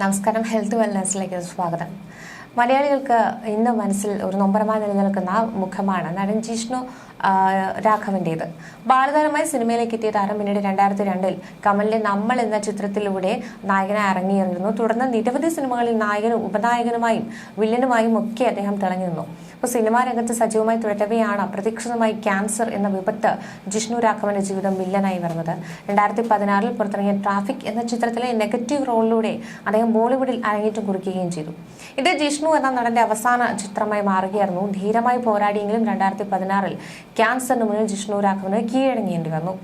നമസ്കാരം. ഹെൽത്ത് വെൽനസിലേക്ക് സ്വാഗതം. മലയാളികൾക്ക് ഇന്ന് മനസ്സിൽ ഒരു നൊമ്പരമായി നിലനിൽക്കുന്ന മുഖമാണ് നടൻ ജിഷ്ണു രാഘവന്റേത് ബാലതാരമായി സിനിമയിലേക്ക് എത്തിയ താരം പിന്നീട് രണ്ടായിരത്തി രണ്ടിൽ കമലിന്റെ നമ്മൾ എന്ന ചിത്രത്തിലൂടെ നായകനായി ഇറങ്ങിയിരുന്നു തുടർന്ന് നിരവധി സിനിമകളിൽ നായകനും ഉപനായകനുമായും വില്ലനുമായും ഒക്കെ അദ്ദേഹം തിളങ്ങി നിന്നു. അപ്പോൾ സിനിമാ രംഗത്ത് സജീവമായി തുടരവെയാണ് അപ്രതീക്ഷിതമായി ക്യാൻസർ എന്ന വിപത്ത് ജിഷ്ണു രാഘവന്റെ ജീവിതം വില്ലനായി വരുന്നത്. രണ്ടായിരത്തി പതിനാറിൽ പുറത്തിറങ്ങിയ ട്രാഫിക് എന്ന ചിത്രത്തിലെ നെഗറ്റീവ് റോളിലൂടെ അദ്ദേഹം ബോളിവുഡിൽ അരങ്ങേറ്റം കുറിക്കുകയും ചെയ്തു. ഇത് ജിഷ്ണു എന്ന നടന്റെ അവസാന ചിത്രമായി മാറുകയായിരുന്നു. ധീരമായി പോരാടിയെങ്കിലും രണ്ടായിരത്തി പതിനാറിൽ ക്യാൻസറിന് മുന്നിൽ ജിഷ്ണു രാഘവന് കീഴടങ്ങേണ്ടി വന്നു.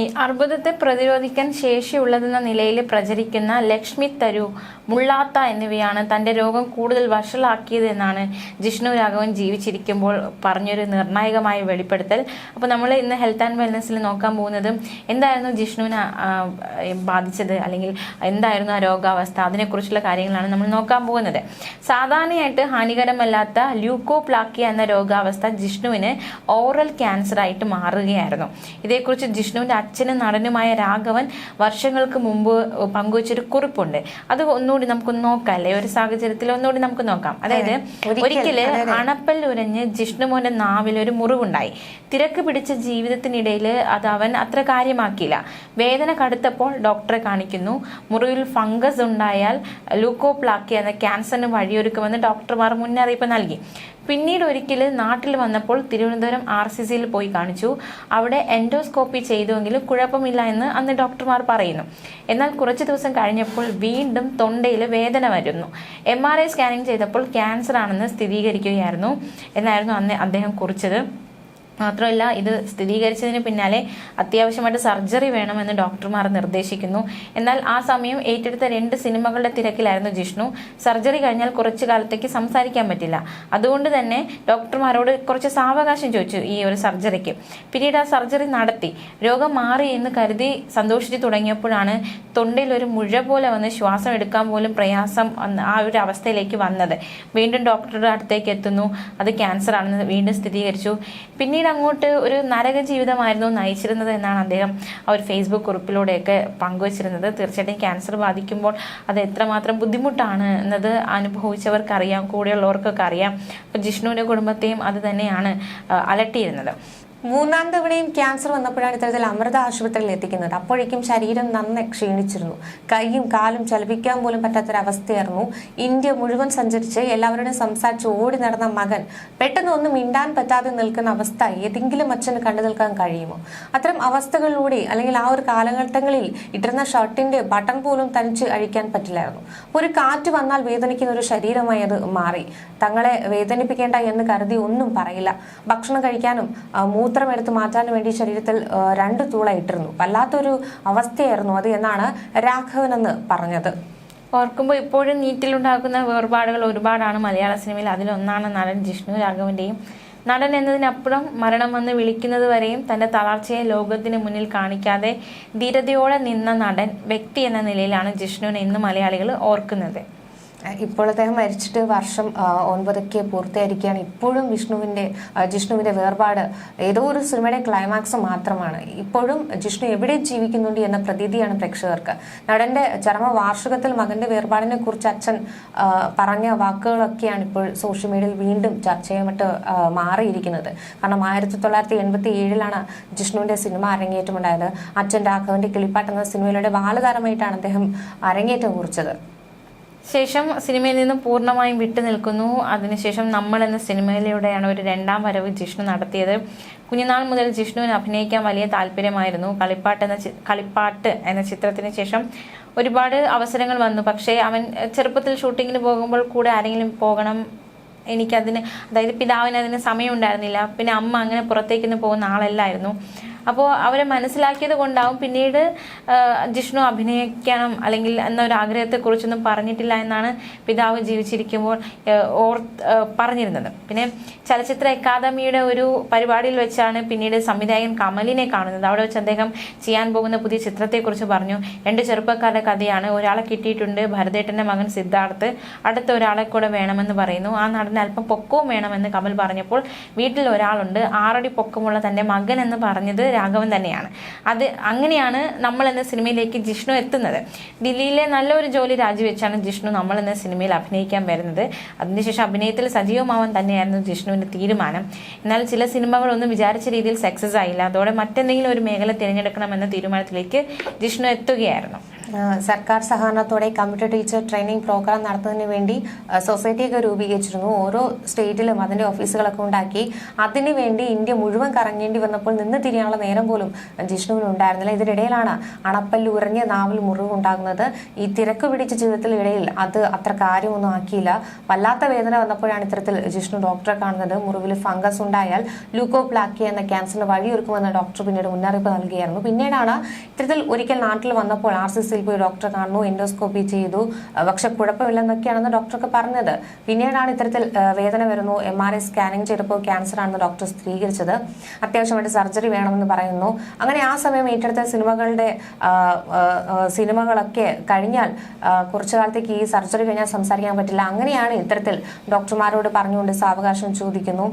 ഈ അർബുദത്തെ പ്രതിരോധിക്കാൻ ശേഷിയുള്ളതെന്ന നിലയിൽ പ്രചരിക്കുന്ന ലക്ഷ്മി തരു മുള്ളാത്ത എന്നിവയാണ് തന്റെ രോഗം കൂടുതൽ വഷളാക്കിയതെന്നാണ് ജിഷ്ണു രാഘവൻ ജീവിച്ചിരിക്കുമ്പോൾ പറഞ്ഞൊരു നിർണായകമായ വെളിപ്പെടുത്തൽ. അപ്പോൾ നമ്മൾ ഇന്ന് ഹെൽത്ത് ആൻഡ് വെൽനസ്സിൽ നോക്കാൻ പോകുന്നത് എന്തായിരുന്നു ജിഷ്ണുവിനെ ബാധിച്ചത്? അല്ലെങ്കിൽ എന്തായിരുന്നു ആ രോഗാവസ്ഥ? അതിനെക്കുറിച്ചുള്ള കാര്യങ്ങളാണ് നമ്മൾ നോക്കാൻ പോകുന്നത്. സാധാരണയായിട്ട് ഹാനികരമല്ലാത്ത ല്യൂക്കോപ്ലാക്കിയ എന്ന രോഗാവസ്ഥ ജിഷ്ണുവിന് ഓറൽ ക്യാൻസറായിട്ട് മാറുകയായിരുന്നു. ഇതേക്കുറിച്ച് ജിഷ്ണുവിന്റെ അച്ഛനും നടനുമായ രാഘവൻ വർഷങ്ങൾക്ക് മുമ്പ് പങ്കുവച്ചൊരു കുറിപ്പുണ്ട്. അത് ഒന്നുകൂടി നമുക്കൊന്ന് നോക്കാം അല്ലേ? ഒരു സാഹചര്യത്തിൽ ഒന്നുകൂടി നമുക്ക് നോക്കാം. അതായത് ഒരിക്കൽ. അണപ്പൽ ഉരഞ്ഞ് ജിഷ്ണുമോന്റെ നാവിൽ ഒരു മുറിവുണ്ടായി. തിരക്ക് പിടിച്ച ജീവിതത്തിനിടയിൽ അത് അവൻ അത്ര കാര്യമാക്കിയില്ല. വേദന കടുത്തപ്പോൾ ഡോക്ടറെ കാണിക്കുന്നു. മുറിവിൽ ഫംഗസ് ഉണ്ടായാൽ ലൂക്കോപ്ലാക്കി എന്ന ക്യാൻസറിന് വഴിയൊരുക്കുമെന്ന് ഡോക്ടർമാർ മുന്നറിയിപ്പ് നൽകി. പിന്നീട് ഒരിക്കൽ നാട്ടിൽ വന്നപ്പോൾ തിരുവനന്തപുരം ആർ സി സിയിൽ പോയി കാണിച്ചു. അവിടെ എൻഡോസ്കോപ്പി ചെയ്തുവെങ്കിലും കുഴപ്പമില്ല എന്ന് അന്ന് ഡോക്ടർമാർ പറയുന്നു. എന്നാൽ കുറച്ച് ദിവസം കഴിഞ്ഞപ്പോൾ വീണ്ടും തൊണ്ടയിൽ വേദന വരുന്നു. എം ആർ ഐ സ്കാനിങ് ചെയ്തപ്പോൾ ക്യാൻസർ ആണെന്ന് സ്ഥിരീകരിക്കുകയായിരുന്നു. എന്നായിരുന്നു അന്ന് അദ്ദേഹം കുറിച്ചത്. മാത്രമല്ല ഇത് സ്ഥിരീകരിച്ചതിന് പിന്നാലെ അത്യാവശ്യമായിട്ട് സർജറി വേണമെന്ന് ഡോക്ടർമാർ നിർദ്ദേശിക്കുന്നു. എന്നാൽ ആ സമയം ഏറ്റെടുത്ത രണ്ട് സിനിമകളുടെ തിരക്കിലായിരുന്നു ജിഷ്ണു. സർജറി കഴിഞ്ഞാൽ കുറച്ച് കാലത്തേക്ക് സംസാരിക്കാൻ പറ്റില്ല. അതുകൊണ്ട് തന്നെ ഡോക്ടർമാരോട് കുറച്ച് സാവകാശം ചോദിച്ചു ഈ ഒരു സർജറിക്ക്. പിന്നീട് ആ സർജറി നടത്തി. രോഗം മാറി എന്ന് കരുതി സന്തോഷിച്ചു തുടങ്ങിയപ്പോഴാണ് തൊണ്ടയിൽ ഒരു മുഴ പോലെ വന്ന് ശ്വാസം എടുക്കാൻ പോലും പ്രയാസം ആ ഒരു അവസ്ഥയിലേക്ക് വന്നത്. വീണ്ടും ഡോക്ടറുടെ അടുത്തേക്ക് എത്തുന്നു. അത് ക്യാൻസർ ആണെന്ന് വീണ്ടും സ്ഥിരീകരിച്ചു. പിന്നീട് അങ്ങോട്ട് ഒരു നരക ജീവിതമായിരുന്നു നയിച്ചിരുന്നത് എന്നാണ് അദ്ദേഹം ആ ഒരു ഫേസ്ബുക്ക് കുറിപ്പിലൂടെയൊക്കെ പങ്കുവച്ചിരുന്നത്. തീർച്ചയായിട്ടും ക്യാൻസർ ബാധിക്കുമ്പോൾ അത് എത്രമാത്രം ബുദ്ധിമുട്ടാണ് എന്നത് അനുഭവിച്ചവർക്കറിയാം കൂടെയുള്ളവർക്കൊക്കെ അറിയാം. അപ്പോൾ ജിഷ്ണുവിന്റെ കുടുംബത്തെയും അത് തന്നെയാണ് അലട്ടിയിരുന്നത്. മൂന്നാം തവണയും ക്യാൻസർ വന്നപ്പോഴാണ് ഇത്തരത്തിൽ അമൃത ആശുപത്രിയിൽ എത്തിക്കുന്നത്. അപ്പോഴേക്കും ശരീരം നന്നെ ക്ഷീണിച്ചിരുന്നു. കൈയും കാലും ചലിപ്പിക്കാൻ പോലും പറ്റാത്തൊരവസ്ഥയായിരുന്നു. ഇന്ത്യ മുഴുവൻ സഞ്ചരിച്ച് എല്ലാവരോടും സംസാരിച്ച് ഓടി നടന്ന മകൻ പെട്ടെന്ന് ഒന്നും മിണ്ടാൻ പറ്റാതെ നിൽക്കുന്ന അവസ്ഥ ഏതെങ്കിലും അച്ഛന് കണ്ടു നിൽക്കാൻ കഴിയുമോ? അത്തരം അവസ്ഥകളിലൂടെ അല്ലെങ്കിൽ ആ ഒരു കാലഘട്ടങ്ങളിൽ ഇട്ടിരുന്ന ഷർട്ടിന്റെ ബട്ടൺ പോലും തനിച്ച് അഴിക്കാൻ പറ്റില്ലായിരുന്നു. ഒരു കാറ്റ് വന്നാൽ വേദനിക്കുന്ന ഒരു ശരീരമായി അത് മാറി. തങ്ങളെ വേദനിപ്പിക്കേണ്ട എന്ന് കരുതി ഒന്നും പറയില്ല. ഭക്ഷണം കഴിക്കാനും മൂത്രം എടുത്ത് മാറ്റാൻ വേണ്ടി ശരീരത്തിൽ രണ്ട് തൂള ഇട്ടിരുന്നു. വല്ലാത്തൊരു അവസ്ഥയായിരുന്നു അത് എന്നാണ് രാഘവൻ എന്ന് പറഞ്ഞത്. ഓർക്കുമ്പോൾ ഇപ്പോഴും നീറ്റിലുണ്ടാക്കുന്ന വേർപാടുകൾ ഒരുപാടാണ് മലയാള സിനിമയിൽ. അതിലൊന്നാണ് നടൻ ജിഷ്ണു രാഘവന്റെയും. നടൻ എന്നതിനപ്പുറം മരണം വന്ന് വിളിക്കുന്നത് വരെയും തന്റെ തളർച്ചയെ ലോകത്തിന് മുന്നിൽ കാണിക്കാതെ ധീരതയോടെ നിന്ന നടൻ വ്യക്തി എന്ന നിലയിലാണ് ജിഷ്ണുവിനെ ഇന്ന് മലയാളികൾ ഓർക്കുന്നത്. ഇപ്പോൾ അദ്ദേഹം മരിച്ചിട്ട് വർഷം ഒൻപതൊക്കെ പൂർത്തിയായിരിക്കുകയാണ്. ഇപ്പോഴും വിഷ്ണുവിന്റെ ജിഷ്ണുവിന്റെ വേർപാട് ഏതോ ഒരു സിനിമയുടെ ക്ലൈമാക്സ് മാത്രമാണ്. ഇപ്പോഴും ജിഷ്ണു എവിടെ ജീവിക്കുന്നുണ്ട് എന്ന പ്രതീതിയാണ് പ്രേക്ഷകർക്ക്. നടന്റെ ചരമ വാർഷികത്തിൽ മകന്റെ വേർപാടിനെ കുറിച്ച് അച്ഛൻ പറഞ്ഞ വാക്കുകളൊക്കെയാണ് ഇപ്പോൾ സോഷ്യൽ മീഡിയയിൽ വീണ്ടും ചർച്ചയായിട്ട് ആ, മാറിയിരിക്കുന്നത്. കാരണം ആയിരത്തി തൊള്ളായിരത്തി എൺപത്തി ഏഴിലാണ് ജിഷ്ണുവിന്റെ സിനിമ അരങ്ങേറ്റമുണ്ടായത്. അച്ഛൻ രാഘവന്റെ കിളിപ്പാട്ട് എന്ന സിനിമയിലൂടെ ബാലതാരമായിട്ടാണ് അദ്ദേഹം അരങ്ങേറ്റം കുറിച്ചത്. ശേഷം സിനിമയിൽ നിന്ന് പൂർണമായും വിട്ടു നിൽക്കുന്നു. അതിനുശേഷം നമ്മൾ എന്ന സിനിമയിലൂടെയാണ് ഒരു രണ്ടാം വരവ് ജിഷ്ണു നടത്തിയത്. കുഞ്ഞുനാൾ മുതൽ ജിഷ്ണുവിന് അഭിനയിക്കാൻ വലിയ താല്പര്യമായിരുന്നു. കളിപ്പാട്ട് എന്ന കളിപ്പാട്ട് എന്ന ചിത്രത്തിന് ശേഷം ഒരുപാട് അവസരങ്ങൾ വന്നു. പക്ഷേ അവൻ ചെറുപ്പത്തിൽ ഷൂട്ടിങ്ങിന് പോകുമ്പോൾ കൂടെ ആരെങ്കിലും പോകണം എനിക്കതിന് അതായത് പിതാവിന് അതിന് സമയം ഉണ്ടായിരുന്നില്ല പിന്നെ അമ്മ അങ്ങനെ പുറത്തേക്കൊന്നും പോകുന്ന ആളല്ലായിരുന്നു. അപ്പോൾ അവരെ മനസ്സിലാക്കിയത് കൊണ്ടാവും പിന്നീട് ജിഷ്ണു അഭിനയിക്കണം അല്ലെങ്കിൽ എന്നൊരു ആഗ്രഹത്തെക്കുറിച്ചൊന്നും പറഞ്ഞിട്ടില്ല എന്നാണ് പിതാവ് ജീവിച്ചിരിക്കുമ്പോൾ ഓർ പറഞ്ഞിരുന്നത്. പിന്നെ ചലച്ചിത്ര അക്കാദമിയുടെ ഒരു പരിപാടിയിൽ വെച്ചാണ് പിന്നീട് സംവിധായകൻ കമലിനെ കാണുന്നത്. അവിടെ വെച്ച് അദ്ദേഹം ചെയ്യാൻ പോകുന്ന പുതിയ ചിത്രത്തെക്കുറിച്ച് പറഞ്ഞു. രണ്ട് ചെറുപ്പക്കാരുടെ കഥയാണ്. ഒരാളെ കിട്ടിയിട്ടുണ്ട് ഭരതേട്ടന്റെ മകൻ സിദ്ധാർത്ഥ്. അടുത്ത ഒരാളെ കൂടെ വേണമെന്ന് പറയുന്നു. ആ നടന് അല്പം പൊക്കവും വേണമെന്ന് കമൽ പറഞ്ഞപ്പോൾ വീട്ടിൽ ഒരാളുണ്ട്. ആറടി പൊക്കമുള്ള തന്റെ മകൻ എന്ന് പറഞ്ഞത് രാഘവൻ തന്നെയാണ്. അത് അങ്ങനെയാണ് നമ്മൾ എന്ന സിനിമയിലേക്ക് ജിഷ്ണു എത്തുന്നത്. ദില്ലിയിലെ നല്ലൊരു ജോലി രാജിവെച്ചാണ് ജിഷ്ണു നമ്മൾ എന്ന സിനിമയിൽ അഭിനയിക്കാൻ വരുന്നത്. അതിനുശേഷം അഭിനയത്തിൽ സജീവമാവാൻ തന്നെയായിരുന്നു ജിഷ്ണുവിന്റെ തീരുമാനം. എന്നാൽ ചില സിനിമകളൊന്നും വിചാരിച്ച രീതിയിൽ സക്സസ് ആയില്ല. അതോടെ മറ്റെന്തെങ്കിലും ഒരു മേഖല തിരഞ്ഞെടുക്കണമെന്ന തീരുമാനത്തിലേക്ക് ജിഷ്ണു എത്തുകയായിരുന്നു. സർക്കാർ സഹകരണത്തോടെ കമ്പ്യൂട്ടർ ടീച്ചർ ട്രെയിനിങ് പ്രോഗ്രാം നടത്തുന്നതിന് വേണ്ടി സൊസൈറ്റി സൊസൈറ്റിയൊക്കെ രൂപീകരിച്ചിരുന്നു. ഓരോ സ്റ്റേറ്റിലും അതിന്റെ ഓഫീസുകളൊക്കെ ഉണ്ടാക്കി. അതിനുവേണ്ടി ഇന്ത്യ മുഴുവൻ കറങ്ങേണ്ടി വന്നപ്പോൾ നിന്ന് തിരിയാനുള്ള നേരം പോലും ജിഷ്ണുവിന് ഉണ്ടായിരുന്നില്ല. ഇതിനിടയിലാണ് അണപ്പല്ല് ഉറഞ്ഞ നാവിൽ മുറിവുണ്ടാകുന്നത് ഈ തിരക്ക് പിടിച്ച ജീവിതത്തിനിടയിൽ അത് അത്ര കാര്യമൊന്നും ആക്കിയില്ല. വല്ലാത്ത വേദന വന്നപ്പോഴാണ് ഇത്തരത്തിൽ ജിഷ്ണു ഡോക്ടറെ കാണുന്നത്. മുറിവിൽ ഫംഗസ് ഉണ്ടായാൽ ലൂക്കോപ്ലാക്കി എന്ന ക്യാൻസറിന് വഴിയൊരുക്കുമെന്ന് ഡോക്ടർ പിന്നീട് മുന്നറിയിപ്പ് നൽകിയായിരുന്നു. പിന്നീടാണ് ഇത്തരത്തിൽ ഒരിക്കൽ നാട്ടിൽ വന്നപ്പോൾ ആർ സി സി സിയിൽ പോയി ഡോക്ടറെ കാണുന്നു എൻഡോസ്കോപ്പി ചെയ്തു. പക്ഷെ കുഴപ്പമില്ലെന്നൊക്കെയാണെന്ന് ഡോക്ടറൊക്കെ പറഞ്ഞത്. പിന്നീടാണ് ഇത്തരത്തിൽ വേദന വരുന്നു. എം ആർ ഐ സ്കാനിങ് ചെയ്തപ്പോൾ ക്യാൻസർ ആണെന്ന് ഡോക്ടർ സ്ഥിരീകരിച്ചത്. അത്യാവശ്യമായിട്ട് സർജറി വേണമെന്ന് പറയുന്നു. അങ്ങനെ ആ സമയം ഏറ്റെടുത്ത സിനിമകളുടെ സിനിമകളൊക്കെ കഴിഞ്ഞാൽ കുറച്ചു കാലത്തേക്ക് ഈ സർജറി കഴിഞ്ഞാൽ സംസാരിക്കാൻ പറ്റില്ല. അങ്ങനെയാണ് ഇത്തരത്തിൽ ഡോക്ടർമാരോട് പറഞ്ഞുകൊണ്ട് സാവകാശം ചോദിക്കുന്നു.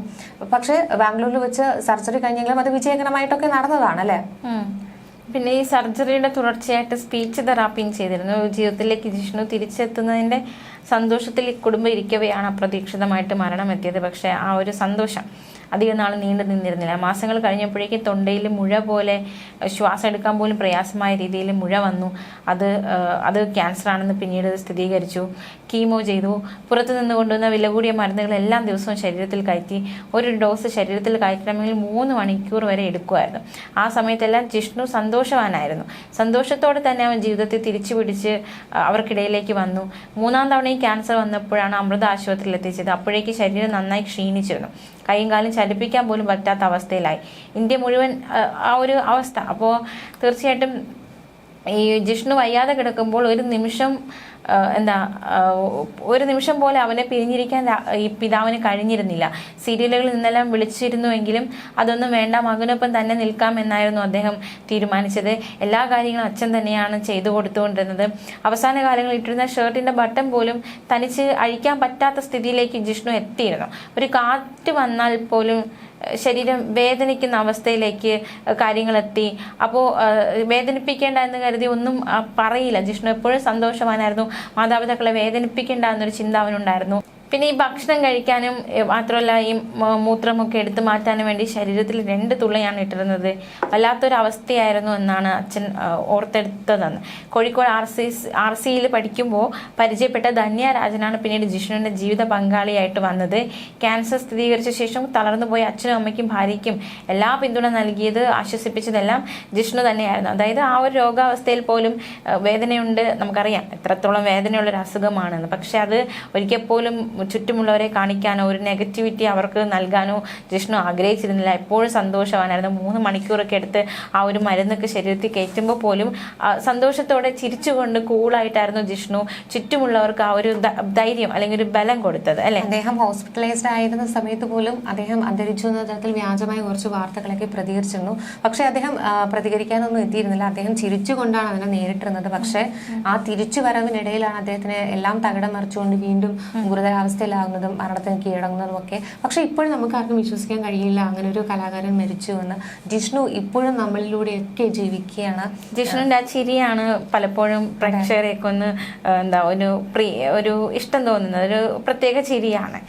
പക്ഷേ ബാംഗ്ലൂരിൽ വെച്ച് സർജറി കഴിഞ്ഞെങ്കിലും അത് വിജയകരമായിട്ടൊക്കെ നടന്നതാണ് അല്ലേ. പിന്നെ ഈ സർജറിയുടെ തുടർച്ചയായിട്ട് സ്പീച്ച് തെറാപ്പിയും ചെയ്തിരുന്നു. ജീവിതത്തിലേക്ക് ജിഷ്ണു തിരിച്ചെത്തുന്നതിന്റെ സന്തോഷത്തിൽ കുടുംബം ഇരിക്കവെയാണ് അപ്രതീക്ഷിതമായിട്ട് മരണം എത്തിയത്. പക്ഷെ ആ ഒരു സന്തോഷം അധികം നാൾ നീണ്ടു നിന്നിരുന്നില്ല. മാസങ്ങൾ കഴിഞ്ഞപ്പോഴേക്കും തൊണ്ടയിൽ മുഴ പോലെ ശ്വാസം എടുക്കാൻ പോലും പ്രയാസമായ രീതിയിൽ മുഴ വന്നു. അത് അത് ക്യാൻസർ ആണെന്ന് പിന്നീട് സ്ഥിരീകരിച്ചു. കീമോ ചെയ്തു. പുറത്തു നിന്ന് കൊണ്ടുവന്ന വില കൂടിയ മരുന്നുകൾ എല്ലാ ദിവസവും ശരീരത്തിൽ കയറ്റി ഒരു ഡോസ് ശരീരത്തിൽ കയറ്റണമെങ്കിൽ മൂന്ന് മണിക്കൂർ വരെ എടുക്കുമായിരുന്നു ആ സമയത്തെല്ലാം ജിഷ്ണു സന്തോഷവാനായിരുന്നു. സന്തോഷത്തോടെ തന്നെ അവൻ ജീവിതത്തെ തിരിച്ചു പിടിച്ച് അവർക്കിടയിലേക്ക് വന്നു. മൂന്നാം തവണയും ക്യാൻസർ വന്നപ്പോഴാണ് അമൃത ആശുപത്രിയിൽ എത്തിച്ചത്. അപ്പോഴേക്ക് ശരീരം നന്നായി ക്ഷീണിച്ചിരുന്നു. കൈയും കാലും ചലിപ്പിക്കാൻ പോലും പറ്റാത്ത അവസ്ഥയിലായി. ഇന്ത്യ മുഴുവൻ ആ, ആ ഒരു അവസ്ഥ. അപ്പോൾ തീർച്ചയായിട്ടും ഈ ജിഷ്ണു വയ്യാതെ കിടക്കുമ്പോൾ ഒരു നിമിഷം എന്താ ഒരു നിമിഷം പോലെ അവനെ പിരിഞ്ഞിരിക്കാൻ ഈ പിതാവിന് കഴിഞ്ഞിരുന്നില്ല. സീരിയലുകളിൽ നിന്നെല്ലാം വിളിച്ചിരുന്നുവെങ്കിലും അതൊന്നും വേണ്ട മകനൊപ്പം തന്നെ നിൽക്കാം എന്നായിരുന്നു അദ്ദേഹം തീരുമാനിച്ചത്. എല്ലാ കാര്യങ്ങളും അച്ഛൻ തന്നെയാണ് ചെയ്തു കൊടുത്തുകൊണ്ടിരുന്നത്. അവസാന കാലങ്ങളിൽ ഇട്ടിരുന്ന ഷർട്ടിന്റെ ബട്ടൺ പോലും തനിച്ച് അഴിക്കാൻ പറ്റാത്ത സ്ഥിതിയിലേക്ക് ജിഷ്ണു എത്തിയിരുന്നു. ഒരു കാറ്റ് വന്നാൽ പോലും ശരീരം വേദനിക്കുന്ന അവസ്ഥയിലേക്ക് കാര്യങ്ങൾ എത്തി അപ്പോൾ വേദനിപ്പിക്കേണ്ട എന്ന് കരുതി ഒന്നും പറയില്ല. ജിഷ്ണു എപ്പോഴും സന്തോഷവാനായിരുന്നു. മാതാപിതാക്കളെ വേദനിപ്പിക്കേണ്ട എന്നൊരു ചിന്ത അവനുണ്ടായിരുന്നു. പിന്നെ ഈ ഭക്ഷണം കഴിക്കാനും മാത്രമല്ല ഈ മൂത്രമൊക്കെ എടുത്തു മാറ്റാനും വേണ്ടി ശരീരത്തിൽ രണ്ട് തുള്ളിയാണ് ഇട്ടിരുന്നത്. വല്ലാത്തൊരു അവസ്ഥയായിരുന്നു എന്നാണ് അച്ഛൻ ഓർത്തെടുത്തതെന്ന്. കോഴിക്കോട് ആർ സി ആർ സിയിൽ പഠിക്കുമ്പോൾ പരിചയപ്പെട്ട ധന്യ രാജനാണ് പിന്നീട് ജിഷ്ണുവിന്റെ ജീവിത പങ്കാളിയായിട്ട് വന്നത്. ക്യാൻസർ സ്ഥിരീകരിച്ച ശേഷം തളർന്നു തളർന്നുപോയ അച്ഛനും അമ്മയ്ക്കും ഭാര്യയ്ക്കും എല്ലാ പിന്തുണ നൽകിയത് ആശ്വസിപ്പിച്ചതെല്ലാം ജിഷ്ണു തന്നെയായിരുന്നു. അതായത് ആ ഒരു രോഗാവസ്ഥയിൽ പോലും വേദനയുണ്ട് നമുക്കറിയാം. എത്രത്തോളം വേദനയുള്ള ഒരു അസുഖമാണെന്ന് പക്ഷെ അത് ഒരിക്കൽ പോലും ചുറ്റുമുള്ളവരെ കാണിക്കാനോ ഒരു നെഗറ്റിവിറ്റി അവർക്ക് നൽകാനോ ജിഷ്ണു ആഗ്രഹിച്ചിരുന്നില്ല. എപ്പോഴും സന്തോഷവാനായിരുന്നു. മൂന്ന് മണിക്കൂറൊക്കെ എടുത്ത് ആ ഒരു മരുന്നൊക്കെ ശരീരത്തിൽ കയറ്റുമ്പോൾ പോലും സന്തോഷത്തോടെ ചിരിച്ചുകൊണ്ട് കൂളായിട്ടായിരുന്നു ജിഷ്ണു ചുറ്റുമുള്ളവർക്ക് ആ ഒരു ധൈര്യം അല്ലെങ്കിൽ ഒരു ബലം കൊടുത്തത് അല്ലെ? അദ്ദേഹം ഹോസ്പിറ്റലൈസ്ഡ് ആയിരുന്ന സമയത്ത് പോലും അദ്ദേഹം അന്തരിച്ചു എന്ന തരത്തിൽ വ്യാജമായ കുറച്ച് വാർത്തകളൊക്കെ പ്രതികരിച്ചിരുന്നു. പക്ഷേ അദ്ദേഹം പ്രതികരിക്കാനൊന്നും എത്തിയിരുന്നില്ല. അദ്ദേഹം ചിരിച്ചുകൊണ്ടാണ് അതിനെ നേരിട്ടിരുന്നത്. പക്ഷേ ആ തിരിച്ചു വരവിനിടയിലാണ് അദ്ദേഹത്തിന് എല്ലാം തകിടം മറിച്ചുകൊണ്ട് വീണ്ടും ഗുരുതരാവസ്ഥയിലാകുന്നതും മരണത്തിന് കീഴടങ്ങുന്നതും ഒക്കെ. പക്ഷെ ഇപ്പോഴും നമുക്ക് ആർക്കും വിശ്വസിക്കാൻ കഴിയില്ല. അങ്ങനെ ഒരു കലാകാരൻ മരിച്ചു എന്ന് ജിഷ്ണു ഇപ്പോഴും നമ്മളിലൂടെയൊക്കെ ജീവിക്കുകയാണ്. ജിഷ്ണുവിന്റെ ആ ചിരിയാണ് പലപ്പോഴും പ്രേക്ഷകരെയൊക്കെ ഒന്ന് എന്താ ഒരു പ്രിയ ഒരു ഇഷ്ടം തോന്നുന്നത്. ഒരു പ്രത്യേക ചിരിയാണ്.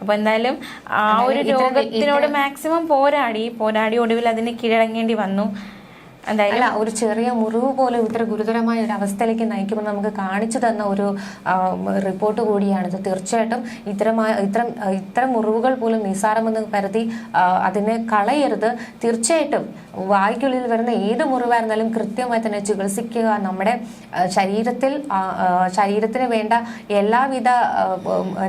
അപ്പൊ എന്തായാലും ആ ഒരു രോഗത്തിനോട് മാക്സിമം പോരാടി. പോരാടി ഒടുവിൽ അതിന് കീഴടങ്ങേണ്ടി വന്നു. അല്ല ഒരു ചെറിയ മുറിവ് പോലെ ഇത്ര ഗുരുതരമായ ഒരു അവസ്ഥയിലേക്ക് നയിക്കുമെന്ന് നമുക്ക് കാണിച്ചു തന്ന ഒരു റിപ്പോർട്ട് കൂടിയാണിത് തീർച്ചയായിട്ടും ഇത്തരമായ ഇത്തരം ഇത്തരം മുറിവുകൾ പോലും നിസ്സാരമെന്ന് കരുതി അതിനെ കളയരുത്. തീർച്ചയായിട്ടും വായ്ക്കുള്ളിൽ വരുന്ന ഏത് മുറിവായിരുന്നാലും കൃത്യമായി തന്നെ ചികിത്സിക്കുക. നമ്മുടെ ശരീരത്തിൽ ശരീരത്തിന് വേണ്ട എല്ലാവിധ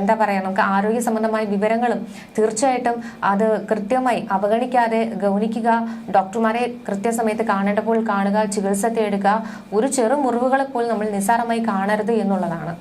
എന്താ പറയുക നമുക്ക് ആരോഗ്യ സംബന്ധമായ വിവരങ്ങളും തീർച്ചയായിട്ടും അത് കൃത്യമായി അവഗണിക്കാതെ ഗൗനിക്കുക. ഡോക്ടർമാരെ കൃത്യസമയത്ത് കാണേണ്ടപ്പോൾ കാണുക ചികിത്സ തേടുക. ഒരു ചെറു മുറിവുകളെ പോലും നമ്മൾ നിസ്സാരമായി കാണരുത് എന്നുള്ളതാണ്.